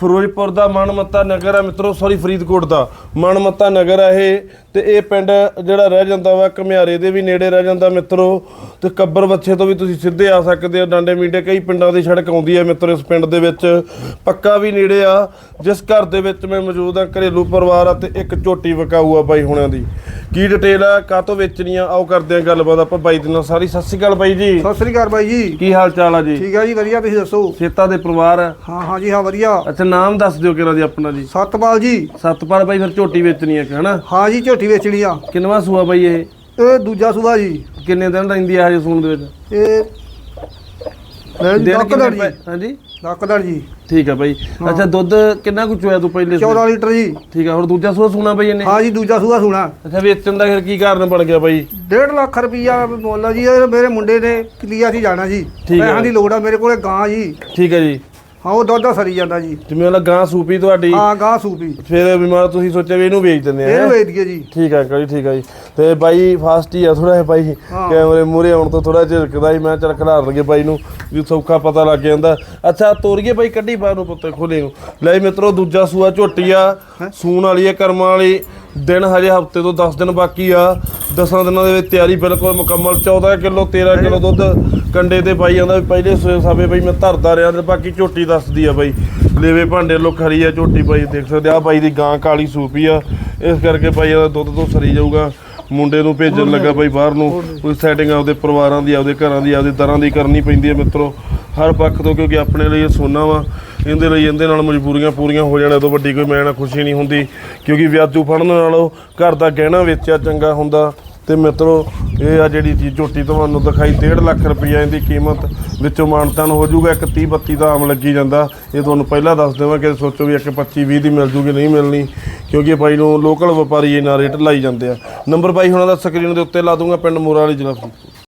ਫਿਰੋਜ਼ਪੁਰ ਦਾ ਮਨਮੱਤਾ ਨਗਰ ਆ ਮਿੱਤਰੋ ਸੌਰੀ ਫਰੀਦਕੋਟ ਦਾ ਮਨਮੱਤਾ ਨਗਰ ਆ ਇਹ ਤੇ ਇਹ ਪਿੰਡ ਜਿਹੜਾ ਰਹਿ ਜਾਂਦਾ ਵਾ ਘਮਿਆਰੇ ਦੇ ਵੀ ਨੇੜੇ ਰਹਿ ਜਾਂਦਾ ਮਿੱਤਰੋ ਤੇ ਕੱਬਰ ਬੱਚੇ ਤੋਂ ਵੀ ਤੁਸੀਂ ਸਿੱਧੇ ਆ ਸਕਦੇ ਹੋ ਡਾਂਡੇ ਮੀਂਡੇ ਕਈ ਪਿੰਡਾਂ ਦੀ ਸੜਕ ਆਉਂਦੀ ਹੈ ਮਿੱਤਰੋ ਇਸ ਪਿੰਡ ਦੇ ਵਿੱਚ ਪੱਕਾ ਵੀ ਨੇੜੇ ਆ ਜਿਸ ਘਰ ਦੇ ਵਿੱਚ ਮੈਂ ਮੌਜੂਦ ਆ ਘਰੇਲੂ ਪਰਿਵਾਰ ਆ ਤੇ ਇੱਕ ਝੋਟੀ ਵਿਕਾਊ ਆ ਬਾਈ ਹੁਣਾਂ ਦੀ। ਕੀ ਡਿਟੇਲ ਆ ਕਾਹਤੋਂ ਵੇਚਣੀ ਆ ਆਓ ਕਰਦੇ ਆ ਗੱਲਬਾਤ ਆਪਾਂ ਬਾਈ ਦੇ ਨਾਲ ਸਾਰੀ। ਸਤਿ ਸ਼੍ਰੀ ਅਕਾਲ ਬਾਈ ਜੀ। ਸਤਿ ਸ੍ਰੀ ਅਕਾਲ ਬਾਈ ਜੀ। ਕੀ ਹਾਲ ਚਾਲ ਆ ਜੀ? ਠੀਕ ਹੈ ਜੀ ਵਧੀਆ ਤੁਸੀਂ ਦੱਸੋ? ਸੇਤਾ ਦੇ ਪਰਿਵਾਰ ਆ? ਹਾਂ ਹਾਂ ਜੀ ਹਾਂ ਵਧੀਆ। ਅੱਛਾ ਨਾਮ ਦੱਸ ਦਿਓ ਕਿਹੜਾ ਜੀ ਆਪਣਾ ਜੀ। ਸਤਪਾਲ ਜੀ। ਸਤਪਾਲ ਬਾਈ ਫਿਰ ਝੋਟੀ ਵੇਚਣੀ ਆ ਕਿ ਹਨਾ? ਹਾਂ ਜੀ ਝੋਟੀ ਵੇਚਣੀ ਆ। ਕਿੰਨਵਾ ਸੂਆ ਬਾਈ ਇਹ? ਇਹ ਦੂਜਾ ਸੂਆ ਜੀ। ਕਿੰਨੇ ਦਿਨ ਰਹਿੰਦੀ ਆ ਹਜੇ ਸੂਣ ਦੇ ਵਿੱਚ? ਇਹ ਲੈ ਜੀ? ਹਾਂਜੀ? ਡੱਕਦੜ ਜੀ। ਠੀਕ ਆ ਬਾਈ। ਅੱਛਾ ਦੁੱਧ ਕਿੰਨਾ ਕੁ ਚੋਇਆ ਤੂੰ ਪਹਿਲੇ ਸੂਏ? 14 ਲੀਟਰ ਜੀ। ਠੀਕ ਆ ਹੁਣ ਦੂਜਾ ਸੂਆ ਸੂਣਾ ਬਾਈ ਇਹਨੇ? ਹਾਂ ਜੀ ਦੂਜਾ ਸੂਆ ਸੁਣਾ। ਅੱਛਾ ਵੇਚਣ ਦਾ ਫਿਰ ਕੀ ਕਾਰਨ ਬਣ ਗਿਆ ਬਾਈ? 1.5 ਲੱਖ ਰੁਪਈਆ ਮੁੱਲ ਆ ਜੀ ਮੇਰੇ ਮੁੰਡੇ ਨੇ ਲਿਆ ਸੀ ਜਾਣਾ ਜੀ। ਹੈ। ਪੈਸਿਆਂ ਦੀ ਲੋੜ ਆ ਮੇਰੇ ਕੋਲੇ ਗਾਂ ਜੀ। ਠੀਕ ਹੈ ਜੀ। ਹਾਂ ਉਹ ਦੁੱਧ ਸਰੀ ਜਾਂਦਾ ਜੀ। ਜਿਵੇਂ ਉਹ ਗਾਂ ਸੂਪੀ ਤੁਹਾਡੀ। ਹਾਂ ਗਾਂ ਸੂਪੀ। ਫਿਰ ਬਿਮਾਰ ਤੁਸੀਂ ਸੋਚਿਆ ਵੀ ਇਹਨੂੰ ਵੇਚ ਦਿੰਦੇ ਆ ਵੇਚ ਦਈਏ ਜੀ। ਠੀਕ ਆ ਕਰੀ ਠੀਕ ਆ ਜੀ। ਤੇ ਬਾਈ ਫਾਸਟ ਹੀ ਆ ਥੋੜਾ ਜਿਹਾ ਬਾਈ। ਕੈਮਰੇ ਮੂਰੇ ਆਉਣ ਤੋਂ ਥੋੜਾ ਝਿੜਕਦਾ ਹੀ ਮੈਂ ਚੱਲ ਖਿਲਾਰ ਲਗੇ ਬਾਈ ਨੂੰ ਵੀ ਸੌਖਾ ਪਤਾ ਲੱਗ ਜਾਂਦਾ। ਅੱਛਾ ਤੋਰੀਏ ਬਾਈ ਕੱਢੀ ਬਾਹਰ ਨੂੰ ਪੁੱਤੇ ਖੋਲੇ ਨੂੰ। ਲੈ ਮਿੱਤਰੋ ਦੂਜਾ ਸੂਆ ਝੋਟੀ ਆ। ਸੂਣ ਵਾਲੀ ਹੈ ਕਰਮਾਂ ਵਾਲੀ। ਦਿਨ ਹਜੇ ਹਫ਼ਤੇ ਤੋਂ 10 ਦਿਨ ਬਾਕੀ ਆ। 10 ਦਿਨਾਂ ਦੇ ਵਿੱਚ ਤਿਆਰੀ ਬਿਲਕੁਲ ਮੁਕੰਮਲ 14 ਕਿਲੋ 13 ਕਿਲੋ ਦੁੱਧ ਕੰਡੇ ਤੇ ਪਾਈ ਜਾਂਦਾ ਪਹਿਲੇ ਸੂਏ ਸਾਬੇ ਬਾਈ ਮੈਂ ਧਰਦਾ ਰਿਹਾ ਤੇ ਬਾਕੀ ਝੋਟੀ ਦੱਸਦੀ ਆ ਬਾਈ। ਲੇਵੇ ਭਾਂਡੇ ਲੋ ਖਰੀ ਆ, ਝੋਟੀ ਬਾਈ ਦੇਖ ਸਕਦੇ ਆ। ਬਾਈ ਦੀ ਗਾਂ ਕਾਲੀ ਸੂਪੀ ਆ। ਇਸ ਕਰਕੇ ਬਾਈ ਇਹਦਾ ਦੁੱਧ ਤੋਂ ਸਰੀ ਜਾਊਗਾ। ਮੁੰਡੇ ਨੂੰ ਭੇਜਣ ਲੱਗਾ ਬਾਈ ਬਾਹਰ ਨੂੰ। ਕੋਈ ਸੈਟਿੰਗ ਆਪਦੇ ਪਰਿਵਾਰਾਂ ਦੀ, ਆਪਦੇ ਘਰਾਂ ਦੀ, ਆਪਦੇ ਤਰ੍ਹਾਂ ਦੀ ਕਰਨੀ ਪੈਂਦੀ ਹੈ ਮਿੱਤਰੋ। ਹਰ ਪੱਖ ਤੋਂ ਕਿਉਂਕਿ ਆਪਣੇ ਲਈ ਇਹ ਸੋਨਾ ਵਾ। ਇਹਦੇ ਲਈ ਇਹਦੇ ਨਾਲ ਮਜਬੂਰੀਆਂ ਪੂਰੀਆਂ ਹੋ ਜਾਣ ਇਹ ਤੋਂ ਵੱਡੀ ਕੋਈ ਮੈਂ ਨਾ ਖੁਸ਼ੀ ਨਹੀਂ ਹੁੰਦੀ, ਕਿਉਂਕਿ ਵਿਆਜੂ ਫੜਨ ਨਾਲੋਂ ਘਰ ਦਾ ਗਹਿਣਾ ਵੇਚਿਆ ਚੰਗਾ ਹੁੰਦਾ। ਤੇ ਮਿੱਤਰੋ, ਇਹ ਆ ਜਿਹੜੀ ਚੀਜ਼ ਝੋਟੀ ਤੁਹਾਨੂੰ ਦਿਖਾਈ 1.5 ਲੱਖ ਰੁਪਈਆ ਇਹਦੀ ਕੀਮਤ ਵਿੱਚੋਂ ਮਾਨਤਾਨ ਹੋ ਜਾਊਗਾ, ਇੱਕ 30 32 ਦਾ ਆਮ ਲੱਗੀ ਜਾਂਦਾ। ਇਹ ਤੁਹਾਨੂੰ ਪਹਿਲਾਂ ਦੱਸ ਦੇਵਾਂ ਕਿ ਸੋਚੋ ਵੀ ਇੱਕ 25 20 ਦੀ ਮਿਲ ਜੂਗੀ, ਨਹੀਂ ਮਿਲਣੀ, ਕਿਉਂਕਿ ਭਾਈ ਨੂੰ ਲੋਕਲ ਵਪਾਰੀ ਇਹਨਾਂ ਰੇਟ ਲਾਈ ਜਾਂਦੇ ਆ। ਨੰਬਰ ਬਾਈ ਹੁਣਾਂ ਦਾ ਸਕਰੀਨ ਦੇ ਉੱਤੇ ਲਾ ਦੂੰਗਾ, ਪਿੰਡ ਮੋਰਾ ਵਾਲੀ ਜ਼ਿਲ੍ਹਾ ਫਰੀਦਕੋਟ